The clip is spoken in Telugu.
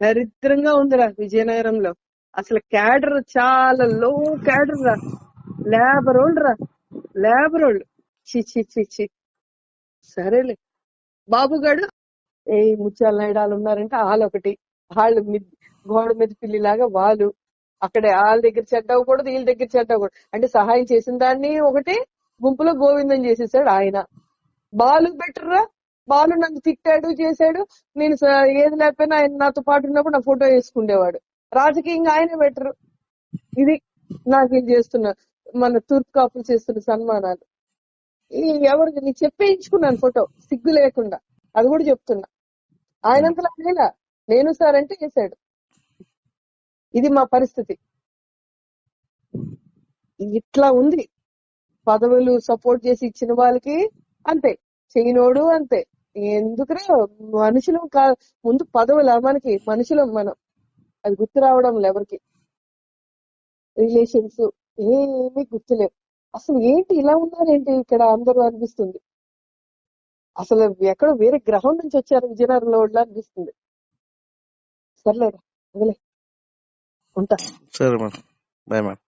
దరిద్రంగా ఉందిరా విజయనగరంలో. అసలు క్యాడర్ చాలా లో క్యాడర్ రా. లేబర్ వాళ్ళు రా. లేబర్ వాళ్ళు చి చి చి చి సరేలే. బాబుగాడు ఏ ముత్యాల నాయుడాలు ఉన్నారంటే. వాళ్ళు ఒకటి. వాళ్ళు గోడ మీద పిల్లిలాగా వాళ్ళు. అక్కడ వాళ్ళ దగ్గర చెడ్డ అవ్వకూడదు వీళ్ళ దగ్గర చెడ్డ అవ్వకూడదు. అంటే సహాయం చేసిన దాన్ని ఒకటి గుంపులో గోవిందం చేసేసాడు ఆయన. బాలు బెటర్ రా. బాలు నన్ను తిట్టాడు చేశాడు. నేను ఏది లేకపోయినా ఆయన నాతో పాటు ఉన్నప్పుడు నా ఫోటో వేసుకుండేవాడు. రాజకీయంగా ఆయనే బెటర్. ఇది నాకు ఇది చేస్తున్న మన తూర్పు కాపులు చేస్తున్న సన్మానాలు. ఈ ఎవరు నేను చెప్పేయించుకున్నాను ఫోటో సిగ్గు లేకుండా. అది కూడా చెప్తున్నా. ఆయనంతలా ఆయన నేను సార్ అంటే చేశాడు ఇది మా పరిస్థితి. ఇట్లా ఉంది. పదవులు సపోర్ట్ చేసి ఇచ్చిన వాళ్ళకి అంతే. చేయనోడు అంతే. ఎందుకురా? మనుషులు కాదు ముందు పదవులా మనకి మనుషులు మనం. అది గుర్తు రావడం ఎవరికి. రిలేషన్స్ ఏమీ గుర్తులేవు అసలు ఏంటి ఇలా ఉన్నారేంటి ఇక్కడ అందరూ అనిపిస్తుంది. అసలు ఎక్కడో వేరే గ్రహం నుంచి వచ్చారు విజయనగరంలో వాళ్ళు అనిపిస్తుంది. సర్లేరా ఉంటా. సరే మేడం. Bye madam.